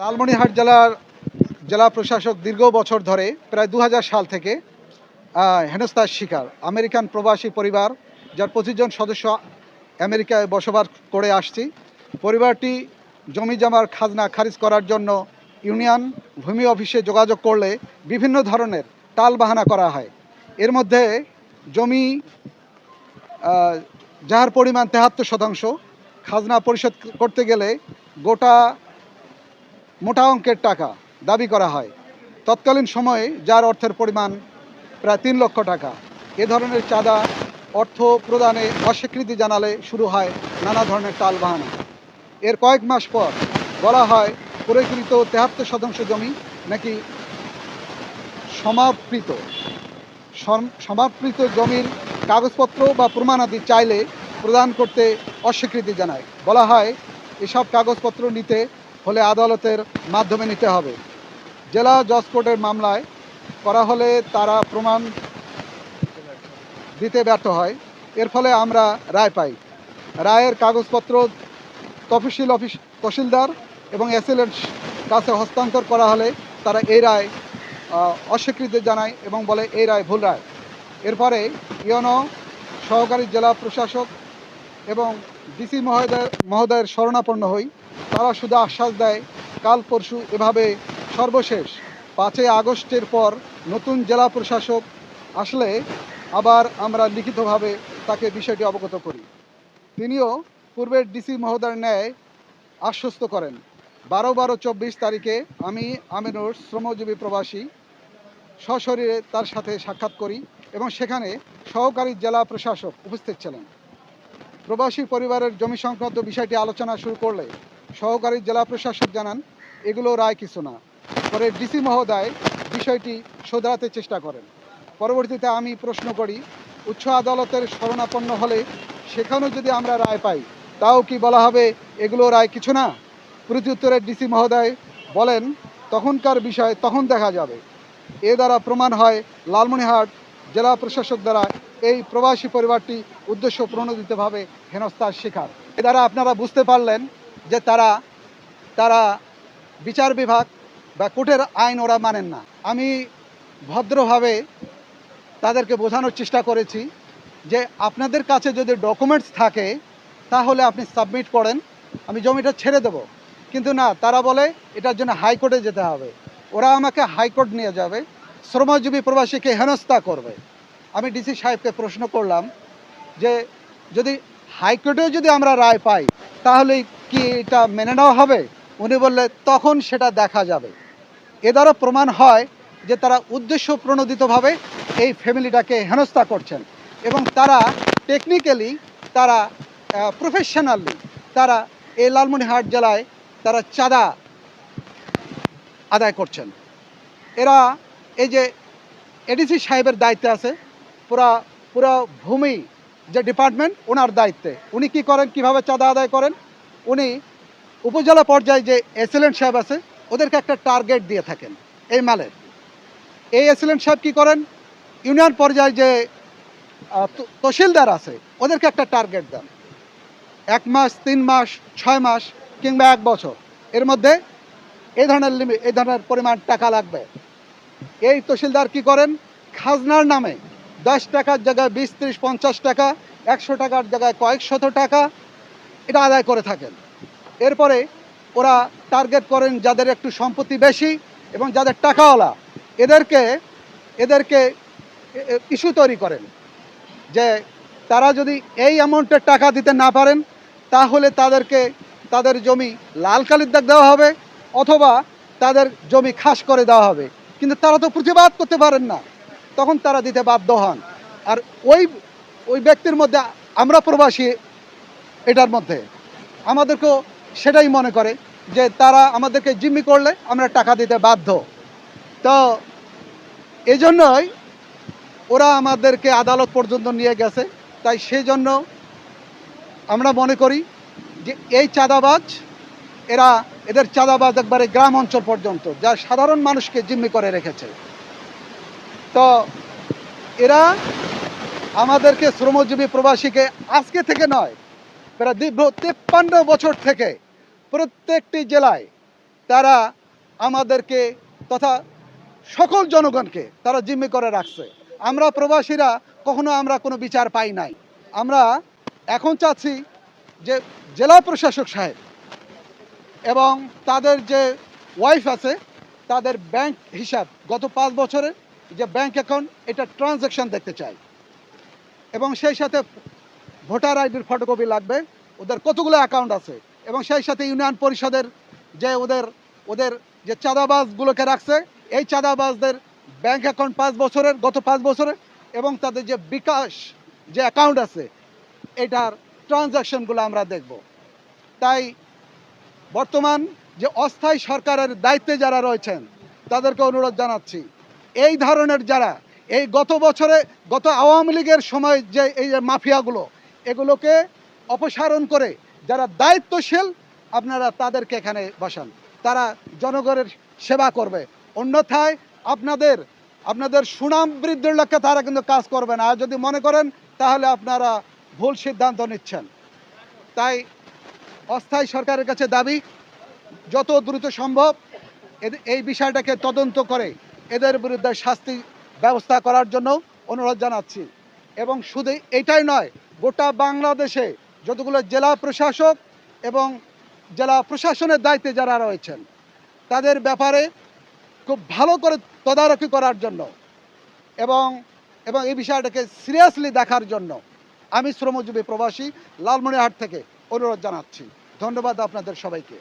লালমনিরহাট জেলার জেলা প্রশাসক দীর্ঘ বছর ধরে প্রায় দু হাজার সাল থেকে হেনস্তার শিকার। আমেরিকান প্রবাসী পরিবার, যার পঁচিশ জন সদস্য আমেরিকায় বসবাস করে আসছি। পরিবারটি জমি জমার খাজনা খারিজ করার জন্য ইউনিয়ন ভূমি অফিসে যোগাযোগ করলে বিভিন্ন ধরনের টাল বাহানা করা হয়। এর মধ্যে জমি যার পরিমাণ তেহাত্তর শতাংশ, খাজনা পরিশোধ করতে গেলে গোটা মোটা অঙ্কের টাকা দাবি করা হয়। তৎকালীন সময়ে যার অর্থের পরিমাণ প্রায় তিন লক্ষ টাকা। এ ধরনের চাঁদা অর্থ প্রদানে অস্বীকৃতি জানালে শুরু হয় নানা ধরনের টাল বাহানা এর কয়েক মাস পর বলা হয় পরিকৃত তেহাত্তর শতাংশ জমি নাকি সমাপ্ত। সম- সমাপ্ত জমির কাগজপত্র বা প্রমাণাদি চাইলে প্রদান করতে অস্বীকৃতি জানায়। বলা হয়, এসব কাগজপত্র নিতে হলে আদালতের মাধ্যমে নিতে হবে। জেলা জজ কোর্টের মামলায় করা হলে তারা প্রমাণ দিতে ব্যর্থ হয়। এর ফলে আমরা রায় পাই। রায়ের কাগজপত্র তফসিল অফিস তহসিলদার এবং এসএলের কাছে হস্তান্তর করা হলে তারা এই রায় অস্বীকৃতি জানায় এবং বলে এই রায় ভুল রায়। এরপরে ইয়নো সহকারী জেলা প্রশাসক এবং ডিসি মহোদয়, মহোদয়ের শরণাপন্ন হই। তারা শুধু আশ্বাস দেয়, কাল পরশু এভাবে সর্বশেষ পাঁচই আগস্টের পর নতুন জেলা প্রশাসক আসলে আবার আমরা লিখিতভাবে তাকে বিষয়টি অবগত করি। তিনিও পূর্বের ডিসি মহোদয়ের ন্যায় আশ্বস্ত করেন। বারো বারো চব্বিশ তারিখে আমি আমিনুর শ্রমজীবী প্রবাসী সশরীরে তার সাথে সাক্ষাৎ করি এবং সেখানে সহকারী জেলা প্রশাসক উপস্থিত ছিলেন। প্রবাসী পরিবারের জমি সংক্রান্ত বিষয়টি আলোচনা শুরু করলে সহকারী জেলা প্রশাসক জানান, এগুলো রায় কিছু না। পরে ডিসি মহোদয় বিষয়টি শোধরাতে চেষ্টা করেন। পরবর্তীতে আমি প্রশ্ন করি, উচ্চ আদালতের শরণাপন্ন হলে সেখানেও যদি আমরা রায় পাই, তাও কি বলা হবে এগুলো রায় কিছু না? প্রত্যুত্তরে ডিসি মহোদয় বলেন, তখনকার বিষয় তখন দেখা যাবে। এ দ্বারা প্রমাণ হয়, লালমনিরহাট জেলা প্রশাসক দ্বারা এই প্রবাসী পরিবারটি উদ্দেশ্য প্রণোদিতভাবে হেনস্থার শিকার। এ দ্বারা আপনারা বুঝতে পারলেন যে তারা তারা বিচার বিভাগ বা কোর্টের আইন ওরা মানেন না। আমি ভদ্রভাবে তাদেরকে বোঝানোর চেষ্টা করেছি যে আপনাদের কাছে যদি ডকুমেন্টস থাকে, তাহলে আপনি সাবমিট করেন, আমি জমিটা ছেড়ে দেব। কিন্তু না, তারা বলে এটার জন্য হাইকোর্টে যেতে হবে। ওরা আমাকে হাইকোর্ট নিয়ে যাবে, শ্রমজীবী প্রবাসীকে হেনস্থা করবে। আমি ডিসি সাহেবকে প্রশ্ন করলাম যে যদি হাইকোর্টেও যদি আমরা রায় পাই তাহলে কি এটা মেনে নেওয়া হবে? উনি বললে, তখন সেটা দেখা যাবে। এ দ্বারা প্রমাণ হয় যে তারা উদ্দেশ্য প্রণোদিতভাবে এই ফ্যামিলিটাকে হেনস্থা করছেন এবং তারা টেকনিক্যালি তারা প্রফেশনালি তারা এই লালমনিরহাট জেলায় তারা চাঁদা আদায় করছেন। এরা এই যে এডিসি সাহেবের দায়িত্বে আছে, পুরা পুরা ভূমি যে ডিপার্টমেন্ট, ওনার দায়িত্বে। উনি কি করেন, কীভাবে চাঁদা আদায় করেন? উনি উপজেলা পর্যায়ে যে এসিলেন্ট সাহেব আছে, ওদেরকে একটা টার্গেট দিয়ে থাকেন এই মালের এই এসিলেন্ট সাহেব কি করেন? ইউনিয়ন পর্যায়ে যে তহসিলদার আছে, ওদেরকে একটা টার্গেট দেন। এক মাস, তিন মাস, ছয় মাস কিংবা এক বছর। এর মধ্যে এই ধরনের লিমিট এই ধরনের পরিমাণ টাকা লাগবে। এই তহসিলদার কি করেন? খাজনার নামে দশ টাকার জায়গায় বিশ, ত্রিশ, পঞ্চাশ টাকা, একশো টাকার জায়গায় কয়েক শত টাকা এটা আদায় করে থাকেন। এরপরে ওরা টার্গেট করেন যাদের একটু সম্পত্তি বেশি এবং যাদের টাকাওয়ালা। এদেরকে এদেরকে ইস্যু তৈরি করেন। যে তারা যদি এই অ্যামাউন্টের টাকা দিতে না পারেন, তাহলে তাদেরকে, তাদের জমি লাল কালির দাগ দেওয়া হবে অথবা তাদের জমি খাস করে দেওয়া হবে। কিন্তু তারা তো প্রতিবাদ করতে পারেন না। তখন তারা দিতে বাধ্য হন। আর ওই ওই ব্যক্তির মধ্যে আমরা প্রবাসী এটার মধ্যে। আমাদেরকেও সেটাই মনে করে যে তারা আমাদেরকে জিম্মি করলে আমরা টাকা দিতে বাধ্য। তো এই জন্যই ওরা আমাদেরকে আদালত পর্যন্ত নিয়ে গেছে। তাই সেই জন্য আমরা মনে করি যে এই চাঁদাবাজ, এরা এদের চাঁদাবাজ একবারে গ্রাম অঞ্চল পর্যন্ত, যা সাধারণ মানুষকে জিম্মি করে রেখেছে। তো এরা আমাদেরকে শ্রমজীবী প্রবাসীকে আজকে থেকে নয় প্রায় দীর্ঘ তেপ্পান্ন বছর থেকে প্রত্যেকটি জেলায় তারা আমাদেরকে তথা সকল জনগণকে তারা জিম্মি করে রাখছে। আমরা প্রবাসীরা কখনো আমরা কোনো বিচার পাই নাই। আমরা এখন চাচ্ছি যে জেলা প্রশাসক সাহেব এবং তাদের যে ওয়াইফ আছে, তাদের ব্যাংক হিসাব গত পাঁচ বছরে যে ব্যাংক অ্যাকাউন্ট এটা ট্রানজ্যাকশন দেখতে চাই। এবং সেই সাথে ভোটার আইডির ফটোকপি লাগবে, ওদের কতগুলো অ্যাকাউন্ট আছে? এবং সেই সাথে ইউনিয়ন পরিষদের যে ওদের ওদের যে চাঁদাবাজগুলোকে রাখছে, এই চাঁদাবাজদের ব্যাংক অ্যাকাউন্ট পাঁচ বছরের, গত পাঁচ বছরের, এবং তাদের যে বিকাশ যে অ্যাকাউন্ট আছে, এটার ট্রানজ্যাকশনগুলো আমরা দেখব। তাই বর্তমান যে অস্থায়ী সরকারের দায়িত্বে যারা রয়েছেন, তাদেরকে অনুরোধ জানাচ্ছি, এই ধরনের যারা এই গত বছরে, গত আওয়ামী লীগের সময় যে এই মাফিয়াগুলো এগুলোকে অপসারণ করে যারা দায়িত্বশীল, আপনারা তাদেরকে এখানে বসান। তারা জনগণের সেবা করবে। অন্যথায় আপনাদের আপনাদের সুনাম বৃদ্ধির লক্ষ্যে তারা কিন্তু কাজ করবে না। আর যদি মনে করেন, তাহলে আপনারা ভুল সিদ্ধান্ত নিচ্ছেন। তাই অস্থায়ী সরকারের কাছে দাবি, যত দ্রুত সম্ভব এই বিষয়টাকে তদন্ত করে এদের বিরুদ্ধে শাস্তি ব্যবস্থা করার জন্য অনুরোধ জানাচ্ছি। এবং শুধু এটাই নয় গোটা বাংলাদেশে যতগুলো জেলা প্রশাসক এবং জেলা প্রশাসনের দায়িত্বে যারা রয়েছেন, তাদের ব্যাপারে খুব ভালো করে তদারকি করার জন্য এবং এবং এই বিষয়টাকে সিরিয়াসলি দেখার জন্য আমি শ্রমজীবী প্রবাসী লালমনিরহাট থেকে অনুরোধ জানাচ্ছি। ধন্যবাদ আপনাদের সবাইকে।